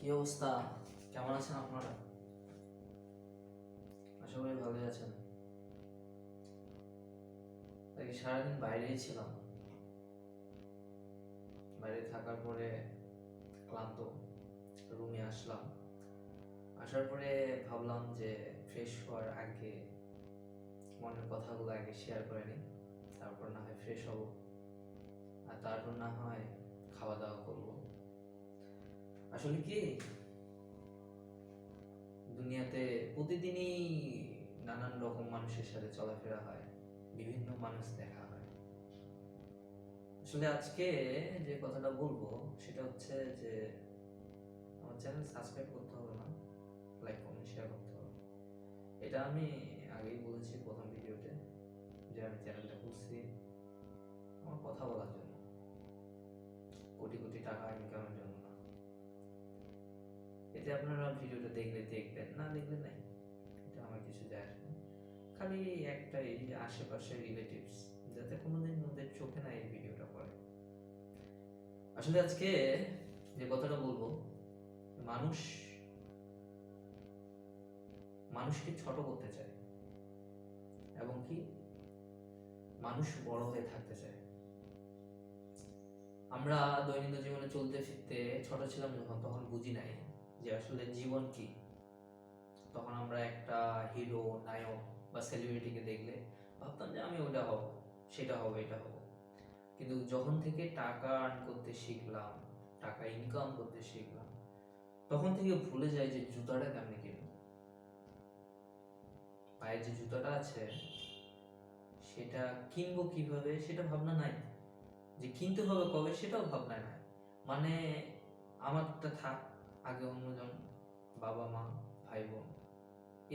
কি অবস্থা? কেমন আছেন আপনারা? আশা করি ভালোই আছেন। সারাদিন বাইরেই ছিলাম। বাইরে থাকার পরে ক্লান্ত, রুমে আসলাম। আসার পরে ভাবলাম যে ফ্রেশ হওয়ার আগে মনের কথাগুলো আগে শেয়ার করে নিই। তারপর না হয় ফ্রেশ হব। আর তারপর না হয় খাওয়া দাওয়া করব। আসলে কি? দুনিয়াতে প্রতিদিনই নানান রকম মানুষের সাথে চলাফেরা হয়, বিভিন্ন মানুষ দেখা হয়। আসলে আজকে যে কথাটা বলব, সেটা হচ্ছে যে আমার চ্যানেল সাবস্ক্রাইব করতে হবে না, লাইক, কমেন্ট শেয়ার করতে হবে। এটা আমি আগেই বলেছি প্রথম ভিডিওতে, যে আমি চ্যানেলটা খুলছি আমার কথা বলার জন্য। কোটি কোটি টাকা ইনকামের জন্য। এতে আপনারা ভিডিওটা দেখলে দেখবেন, না দেখলে নাই। এটা আমার কিছু যায় আসে না। খালি একটাই যে আশেপাশের রিলেটিভস যাতে কোনোদিন ওদের চোখে না এই ভিডিওটা পড়ে। আসলে আজকে যে কথাটা বলব, মানুষ, মানুষকে ছোট করতে চায় এবং কি? মানুষ বড় হয়ে থাকতে চায়। আমরা দৈনন্দিন জীবনে চলতে ফিরতে ছোট ছিলাম যখন, তখন বুঝি নাই। যে আসলে জীবন কি? তখন আমরা একটা হিরো নায়ক বা সেলিব্রিটিকে দেখলে ভাবতাম যে আমি ওটা হব, সেটা হব, এটা হব। কিন্তু যখন থেকে টাকা আর্ন করতে শিখলাম, টাকা ইনকাম করতে শিখলাম, তখন থেকে ভুলে যাই যে জুতাটা কেমনে কিনবো। পায়ের যে জুতাটা আছে, সেটা কিনবো কীভাবে, সেটা ভাবনা নাই। যে কিনতে হবে কবে, সেটাও ভাবনা নাই। মানে আমারটা থাক আগে অন্যজন, বাবা মা ভাই বোন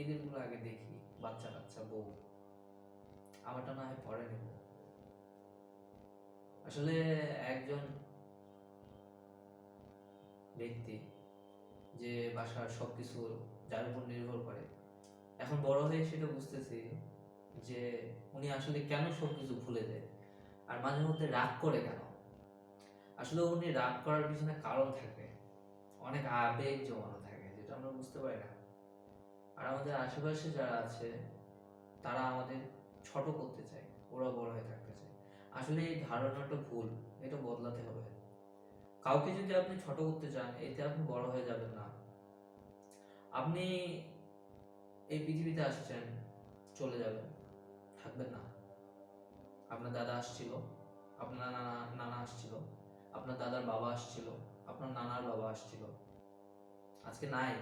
এদেরগুলো আগে দেখি, বাচ্চা কাচ্চা, বউ। আমারটা না হয় পরে নেব। আসলে একজন ব্যক্তি যে বাসার সবকিছু যার উপর নির্ভর করে, এখন বড় হয়ে সেটা বুঝতেছি যে উনি আসলে কেন সবকিছু ভুলে যায়, আর মাঝে মধ্যে রাগ করে কেন? আসলে উনি রাগ করার পিছনে কারণ থাকে। আবেগ জমানো থাকে, যেটা আমরা বুঝতে পারি না। আর আমাদের আশেপাশে যারা আছে, তারা আমাদের ছোট করতে চায়, ওরা বড় হয়ে থাকতে চায়। আসলে এই ধারণাটা ভুল, এটা বদলাতে হবে। কাউকে যদি আপনি ছোট করতে চান, এতে আপনি বড় হয়ে যাবেন না। আপনি এই পৃথিবীতে আসছেন, চলে যাবেন, থাকবেন না। আপনার দাদা আসছিল, আপনার নানা নানা আসছিল, আপনার দাদার বাবা আসছিল, আপনার নানার বাবা আসছিল। আজকে নাই।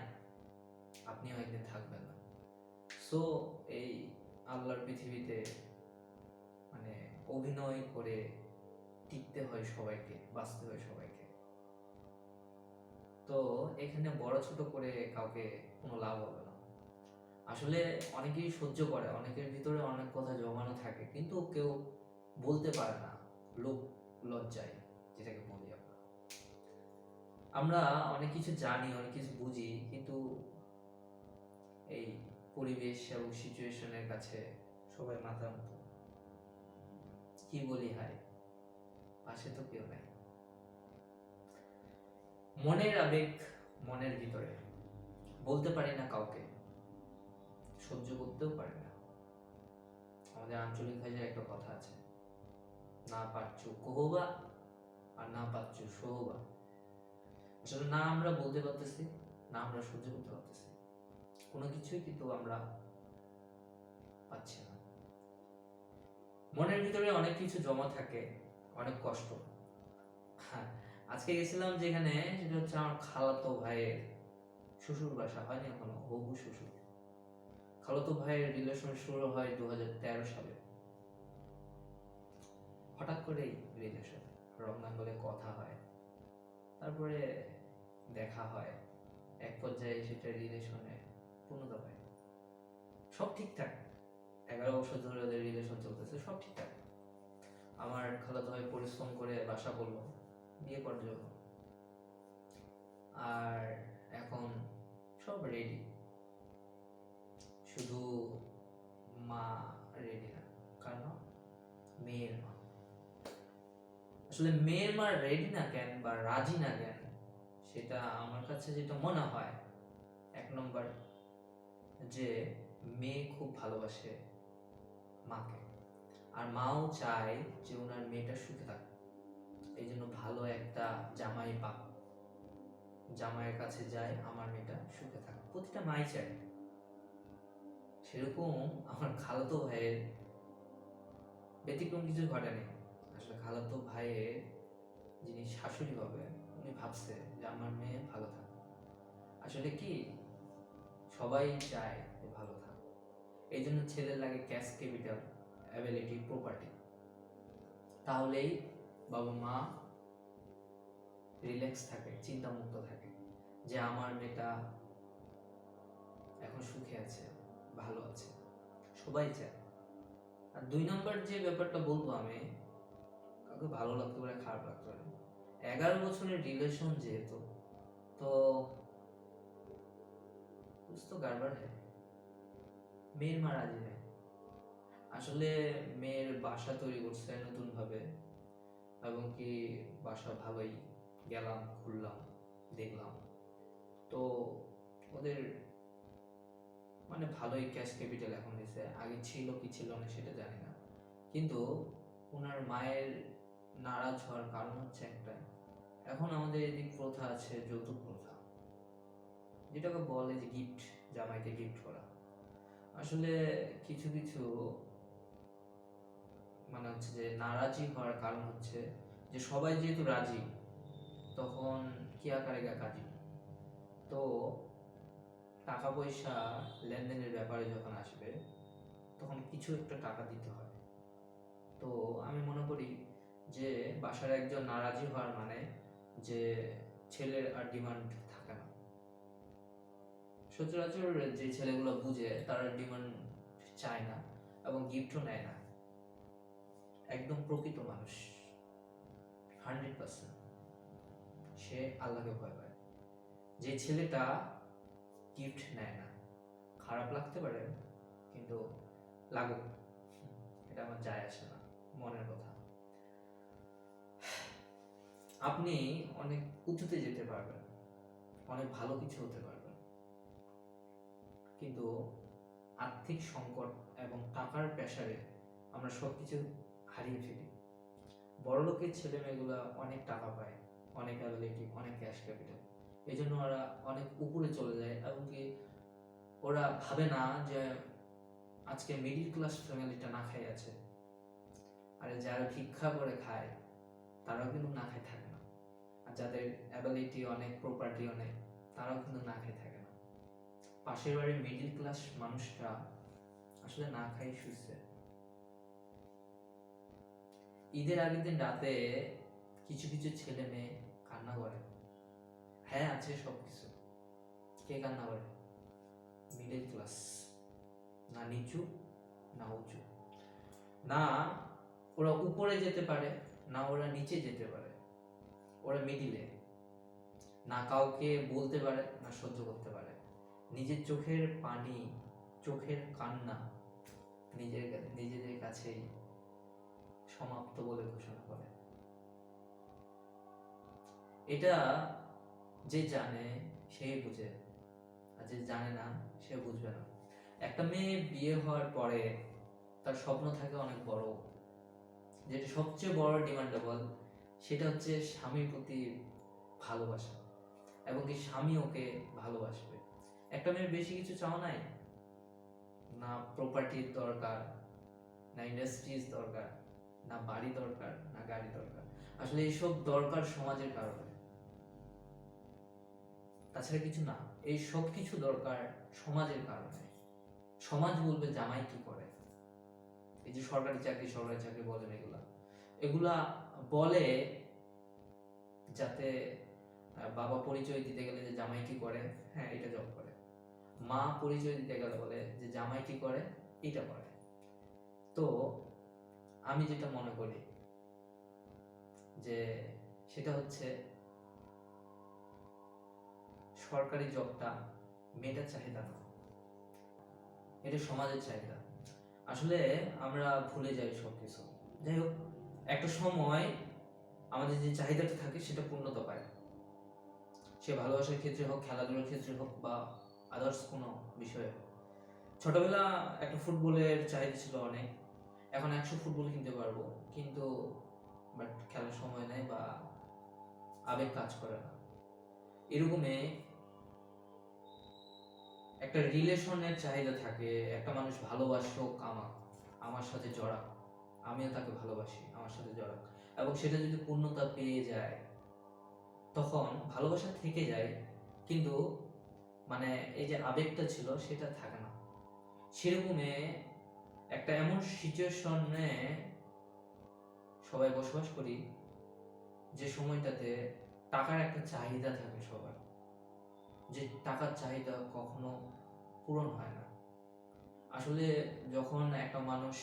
আপনিও একদিন থাকবেন না। সো এই আল্লাহর পৃথিবীতে মানে অভিনয় করে টিকতে হয় সবাইকে, বাঁচতে হয় সবাইকে। তো এখানে বড় ছোট করে কাউকে কোনো লাভ হবে না। আসলে অনেকেই সহ্য করে, অনেকের ভিতরে অনেক কথা জমানো থাকে, কিন্তু কেউ বলতে পারে না লোক লজ্জায়, যেটাকে বলি। আমরা অনেক কিছু জানি, অনেক কিছু বুঝি, কিন্তু এই পরিবেশ এবং সিচুয়েশনের কাছে সবাই মাথা মতো। কি বলি, হায়? পাশে তো কেউ নাই। মনের আবেগ মনের ভিতরে। বলতে পারি না কাউকে। সহ্য করতেও পারি না। আমাদের আঞ্চলিক ভাষায় একটা কথা আছে, না পাচ্ছু কহবা আর না পাচ্ছু সহবা। আসলে না আমরা বলতে পারতেছি, না আমরা সহ্য করতে পারতেছি। কোনো কিছুই কিন্তু আমরা পাচ্ছি না। মনের ভিতরে অনেক কিছু জমা থাকে, অনেক কষ্ট। হ্যাঁ আজকে গেছিলাম যেখানে, সেটা হচ্ছে আমার খালাতো ভাইয়ের শ্বশুর বাসা, হয়নি এখনও, হবু শ্বশুর। খালাতো ভাইয়ের রিলেশন শুরু হয় দু হাজার তেরো সালে। হঠাৎ করেই রিলেশন বলে কথা হয়। তারপরে হয়, এক পর্যায়ে সেটা রিলেশনে পূর্ণতা পায়। সব ঠিকঠাক। এগারো বছর ধরে ওদের রিলেশন চলতেছে, সব ঠিকঠাক। আমার খালাতো ভাই পরিশ্রম করে বাসা করল, বিয়ে করার জন্য। আর এখন সব রেডি শুধু মা রেডি না কারণ মেয়ের মা। আসলে মেয়ের মা রেডি না কেন বা রাজি না কেন? সেটা আমার কাছে যেটা মনে হয়, এক নম্বর যে মেয়ে খুব ভালোবাসে মাকে। আর মাও চায় যে ওনার মেয়েটা সুখে থাকুক। এই জন্য ভালো একটা জামাই পাক জামাইয়ের কাছে যায় আমার মেয়েটা সুখে থাকুক। প্রতিটা মাই চায়। সেরকম আমার খালাতো ভাইয়ের ব্যতিক্রম কিছু ঘটেনি আসলে খালাতো ভাইয়ের যিনি শাশুড়ি হবে, উনি ভাবছে যে আমার মেয়ে ভালো থাক। আসলে কি? সবাই চায় যে ভালো থাক। এই জন্য ছেলের লাগে ক্যাশ ক্যাপিটাল অ্যাবিলিটি প্রপার্টি তাহলেই বাবা মা রিল্যাক্স থাকে, চিন্তামুক্ত থাকে যে আমার মেয়েটা এখন সুখে আছে, ভালো আছে। সবাই চায়। আর দুই নম্বর যে ব্যাপারটা বলব আমি, কাউকে ভালো লাগতে পারে, খারাপ লাগতে পারে। এগারো বছরের রিলেশন যেহেতু তো कुछ तो गड़बड़ है মেয়ের মা রাজি নেই আসলে মেয়ের বাসা তৈরি করছে নতুন ভাবে এবং কি বাসা ভালোই গেলাম ঘুরলাম দেখলাম তো ওদের মানে ভালোই ক্যাশ ক্যাপিটাল এখন হয়েছে আগে ছিল কি ছিল না সেটা জানি না কিন্তু ওনার মায়ের নারাজ হওয়ার কারণ হচ্ছে একটা এখন আমাদের এদিক প্রথা আছে যৌতুক প্রথা। যেটাকে বলে যে গিফট জামাইকে গিফট করা। আসলে কিছু কিছু মানে হচ্ছে যে নারাজি হওয়ার কারণ হচ্ছে যে সবাই যেহেতু রাজি, তখন কি আকারে কাজী তো টাকা পয়সা লেনদেনের ব্যাপারে যখন আসবে, তখন কিছু একটা টাকা দিতে হয়। তো আমি মনে করি যে বাসার একজন নারাজি হওয়ার মানে যে ছেলের আর ডিমান্ড থাকে না। সচরাচর যে ছেলেগুলো বুঝে, তারা ডিমান্ড চায় না এবং গিফটও নেয় না। একদম প্রকৃত মানুষ। হান্ড্রেড পার্সেন্ট সে আল্লাহকে ভয় পায়। যে ছেলেটা গিফট নেয় না। খারাপ লাগতে পারে, কিন্তু লাগুক। এটা আমার যায় আসে না, মনের কথা। আপনি অনেক উঁচুতে যেতে পারবেন, অনেক ভালো কিছু হতে পারবেন। কিন্তু আর্থিক সংকট এবং টাকার প্রেসারে আমরা সব কিছু হারিয়ে ফেলি। বড়লোকের ছেলে মেয়েগুলো অনেক টাকা পায়, অনেক অ্যাবিলিটি অনেক ক্যাশ ক্যাপিটাল এই জন্য ওরা অনেক উপরে চলে যায় এবং কি ওরা ভাবে না যে আজকে মিডিল ক্লাস ফ্যামিলিটা না খাই আছে। আর যারা ভিক্ষা করে খায়, তারাও কিন্তু না খাই থাকে। যাদের অ্যাবিলিটি অনেক প্রপার্টি অনেক, তারাও কিন্তু না খেয়ে থাকে না। পাশের বাড়ির মিডিল ক্লাস মানুষরা আসলে না খাই শুইছে ঈদের আগের দিন রাতে কিছু কিছু ছেলে মেয়ে কান্না করে। হ্যাঁ আছে সব কিছু কে কান্না করে? মিডল ক্লাস না নিচু, না উঁচু। না ওরা উপরে যেতে পারে, না ওরা নিচে যেতে পারে। ওরা মিডিলে না কাউকে বলতে পারে, না সহ্য করতে পারে। নিজের চোখের পানি, চোখের কান্না নিজের নিজেদের কাছেই সমাপ্ত বলে ঘোষণা করে। এটা যে জানে, সে বুঝে। আর যে জানে না, সে বুঝবে না। একটা মেয়ে বিয়ে হওয়ার পরে তার স্বপ্ন থাকে অনেক বড়। যেটা সবচেয়ে বড় ডিমান্ডেবল সেটা হচ্ছে স্বামীর প্রতি ভালোবাসা এবং কি স্বামী ওকে ভালোবাসবে। একটা মেয়ের বেশি কিছু চাও নাই? না প্রপার্টির দরকার, না ইন্ডাস্ট্রিজ দরকার, না বাড়ি দরকার, না গাড়ি দরকার। আসলে এইসব দরকার সমাজের কারণে। তাছাড়া কিছু না, এই সব কিছু দরকার সমাজের কারণে। সমাজ বলবে জামাই কি করে? এই যে সরকারি চাকরি সরকারি চাকরি বলেন এগুলা। এগুলা বলে যাতে বাবা পরিচয় দিতে গেলে যে জামাই কি করে? হ্যাঁ এটা জব করে। মা পরিচয় দিতে গেলে বলে যে জামাই কি করে? এটা করে। তো আমি যেটা মনে করি যে সেটা হচ্ছে সরকারি জবটা মেয়েটার চাহিদা না। এটা সমাজের চাহিদা। আসলে আমরা ভুলে যাই সব কিছু যাই হোক একটা সময় আমাদের যে চাহিদাটা থাকে সেটা পূর্ণতা পায়। সে ভালোবাসার ক্ষেত্রে হোক, খেলাধুলার ক্ষেত্রে হোক বা আদার্স কোনো বিষয়ে হোক। ছোটবেলা একটা ফুটবলের চাহিদা ছিল অনেক। এখন একশো ফুটবল কিনতে পারব। কিন্তু বাট খেলার সময় নেই বা আবেগ কাজ করে না। এরকমে একটা রিলেশনের চাহিদা থাকে, একটা মানুষ ভালোবাসুক আমাক আমার সাথে জড়া আমিও তাকে ভালোবাসি, আমার সাথে জড়া এবং সেটা যদি পূর্ণতা পেয়ে যায়, তখন ভালোবাসা থেকে যায়, কিন্তু মানে এই যে আবেগটা ছিল সেটা থাকে না। সেরকমে একটা এমন সিচুয়েশনে সবাই বসবাস করি, যে সময়টাতে টাকার একটা চাহিদা থাকে সবার। যে টাকার চাহিদা কখনো পূরণ হয় না। আসলে যখন একটা মানুষ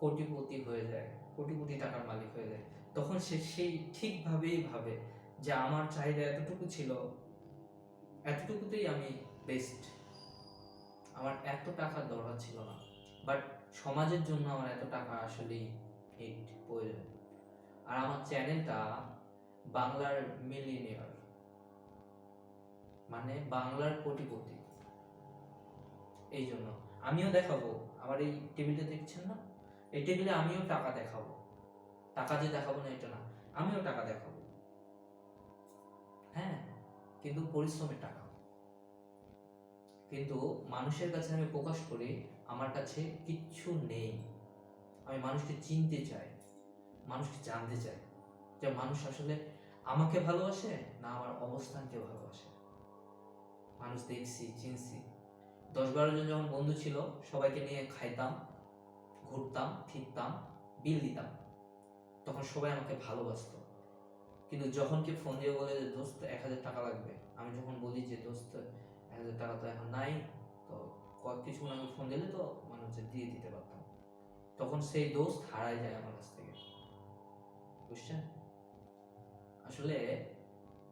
কোটিপতি হয়ে যায় কোটি কোটি টাকার মালিক হয়ে যায়। তখন সে সেই ঠিকভাবেই ভাবে যে আমার চাহিদা এতটুকু ছিল, এতটুকুতেই আমি বেস্ট আমার এত টাকার দরকার ছিল না। বাট সমাজের জন্য আমার এত টাকা আসলেই হিট প্রয়োজন। আর আমার চ্যানেলটা বাংলার মিলিনিয়ার মানে বাংলার কোটিপতি। এই জন্য। আমিও দেখাবো। আমার এই টেবিলটা দেখছেন না? এই টেবিলে আমিও টাকা দেখাবো। টাকা যে দেখাবো না, এটা না। আমিও টাকা দেখাবো। হ্যাঁ কিন্তু পরিশ্রমের টাকা। কিন্তু মানুষের কাছে আমি প্রকাশ করি, আমার কাছে কিচ্ছু নেই। আমি মানুষকে চিনতে চাই, মানুষকে জানতে চাই যে মানুষ আসলে আমাকে ভালোবাসে না আমার অবস্থানকে ভালোবাসে। মানুষ দেখছি, চিনছি। দশ বারো জন যখন বন্ধু ছিল, সবাইকে নিয়ে খাইতাম। ঘুরতাম, ফিরতাম, বিল দিতাম। তখন সবাই আমাকে ভালোবাসত। কিন্তু যখন কি ফোন দিয়ে বলে যে, দোস্ত, এক হাজার টাকা লাগবে। আমি যখন বলি যে, দোস্ত, এক হাজার টাকা তো এখন নাই, তো কিছুক্ষণ আগে ফোন দিলে তো মানে হচ্ছে দিয়ে দিতে পারতাম। তখন সেই দোস্ত হারাই যায় আমার কাছ থেকে। বুঝছেন? আসলে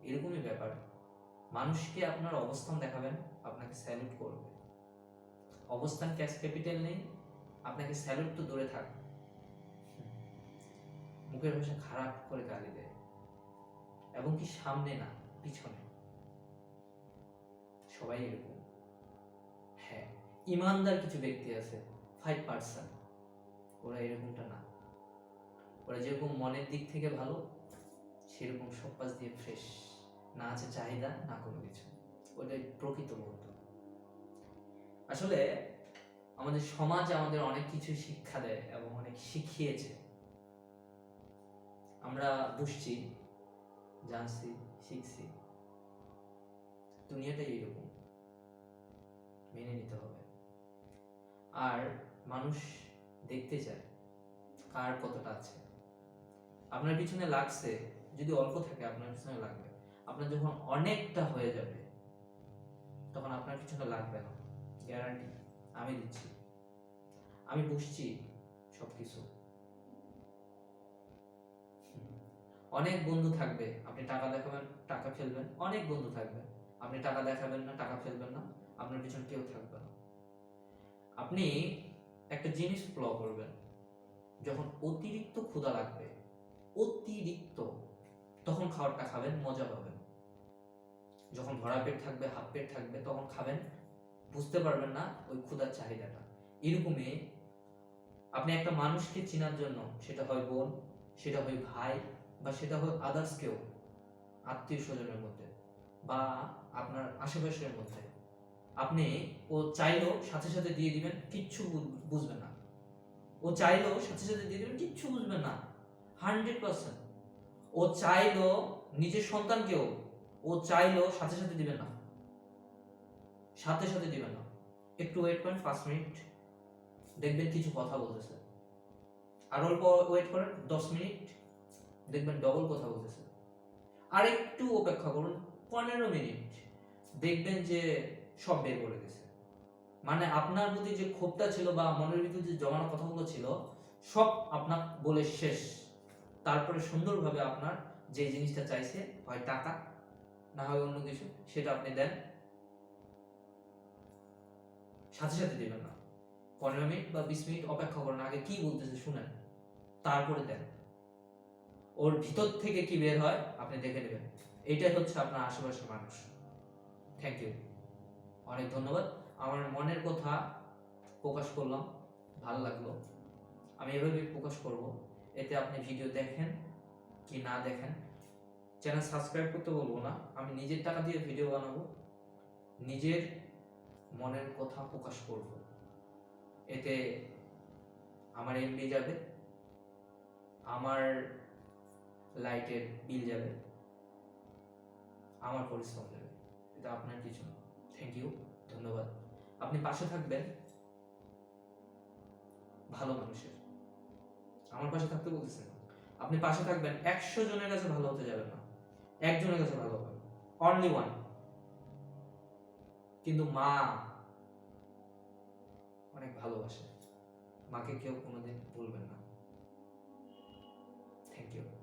এরকমই ব্যাপার। মানুষকে আপনার অবস্থান দেখাবেন, আপনাকে স্যালুট করবে। অবস্থান ক্যাশ ক্যাপিটাল নেই আপনাকে স্যালুট তো দূরে থাক। মুখের ভাষা খারাপ করে গালি দেয়। এবং কি সামনে না, পিছনে। সবাই এরকম। হ্যাঁ ইমানদার কিছু ব্যক্তি আছে ফাইভ পার্সেন্ট ওরা এরকমটা না। ওরা যেরকম মনের দিক থেকে ভালো, সেরকম সব পাশ দিয়ে ফ্রেশ না আছে চাহিদা, না কোনো কিছু। ওটাই প্রকৃত বন্ধু আসলে আমাদের সমাজ আমাদের অনেক কিছু শিক্ষা দেয় এবং অনেক শিখিয়েছে। আমরা বুঝছি, জানছি, শিখছি। দুনিয়াটাই এরকম মেনে নিতে হবে। আর মানুষ দেখতে চায়, কার কতটা আছে। আপনার পিছনে লাগছে, যদি অল্প থাকে আপনার পিছনে লাগবে। আপনার যখন অনেকটা হয়ে যাবে, তখন আপনার পিছনে লাগবে না। গ্যারান্টি। আমি দিচ্ছি। আমি বুঝছি সবকিছু। অনেক বন্ধু থাকবে, আপনি টাকা দেখাবেন, টাকা ফেলবেন। অনেক বন্ধু থাকবে। আপনি টাকা দেখাবেন না, টাকা ফেলবেন না। আপনার পিছনে কেউ থাকবে না। আপনি একটা জিনিস ফলো করবেন। যখন অতিরিক্ত ক্ষুধা লাগবে, অতিরিক্ত, তখন খাবারটা খাবেন, মজা পাবেন। যখন ভরা পেট থাকবে হাফ পেট থাকবে, তখন খাবেন বুঝতে পারবেন না ওই ক্ষুধার চাহিদাটা। এরকমই আপনি একটা মানুষকে চেনার জন্য, সেটা হয় বোন, সেটা হয় ভাই, বা সেটা হয় আদার্স কেউ আত্মীয় স্বজনের মধ্যে, বা আপনার আশেপাশের মধ্যে, আপনি ও চাইলেও সাথে সাথে দিয়ে দিবেন, কিচ্ছু বুঝবেন না। ও চাইলেও সাথে সাথে দিয়ে দিবেন, কিচ্ছু বুঝবেন না। Hundred percent. ও চাইলেও নিজের সন্তানকেও, ও চাইলেও সাথে সাথে দিবেন না। সাথে সাথে দিবেন না। একটু ওয়েট করেন, পাঁচ মিনিট। দেখবেন কিছু কথা বলতেছে। আর অল্প ওয়েট করেন, দশ মিনিট। দেখবেন ডবল কথা বলতেছে। আর একটু অপেক্ষা করুন, পনেরো মিনিট। দেখবেন যে সব বের করে দিয়েছে মানে আপনার প্রতি যে ক্ষোভটা ছিল বা মনের ভিতরে যে জমানো কথাগুলো ছিল, সব আপনার বলে শেষ। তারপরে সুন্দরভাবে আপনার যে জিনিসটা চাইছে, হয় টাকা, না হয় অন্য কিছু, সেটা আপনি দেন। সাথে সাথে দেবেন না। পনেরো মিনিট বা বিশ মিনিট অপেক্ষা করেন, আগে কি বলতেছে শুনেন। তারপরে দেন। ওর ভিতর থেকে কি বের হয়, আপনি দেখে নেবেন। এটাই হচ্ছে আপনার আশেপাশের মানুষ। থ্যাংক ইউ অনেক ধন্যবাদ। আমার মনের কথা প্রকাশ করলাম। ভালো লাগল। আমি এভাবেই প্রকাশ করব। এতে আপনি ভিডিও দেখেন কি না দেখেন। চ্যানেল সাবস্ক্রাইব করতে বলব না। আমি নিজের টাকা দিয়ে ভিডিও বানাবো। নিজের মনের কথা প্রকাশ করব। এতে আমার এমবি যাবে, আমার লাইটের বিল যাবে, আমার পরিশ্রম যাবে। এটা আপনার কিছু থ্যাংক ইউ ধন্যবাদ। আপনি পাশে থাকবেন, ভালো মানুষের। আমার পাশে থাকতে বলতেছেন আপনি পাশে থাকবেন, একশো জনের কাছে ভালো হতে যাবেন না। একজনের কাছে ভালো হবে অনলি ওয়ান কিন্তু মা অনেক ভালোবাসে। মাকে কেউ কোনোদিন ভুলবেন না। Thank you